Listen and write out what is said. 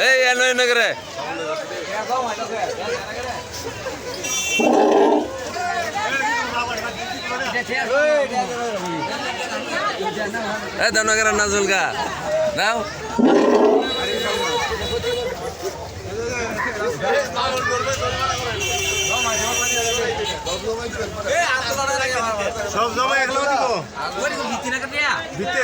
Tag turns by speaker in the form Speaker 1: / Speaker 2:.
Speaker 1: ಏಯ್ ಏನು ಏನಗ್ರೆ ಏ ದನಗರ ನಜುಲ್ಗ ನಾವು
Speaker 2: সব জমা এক ভিত্তি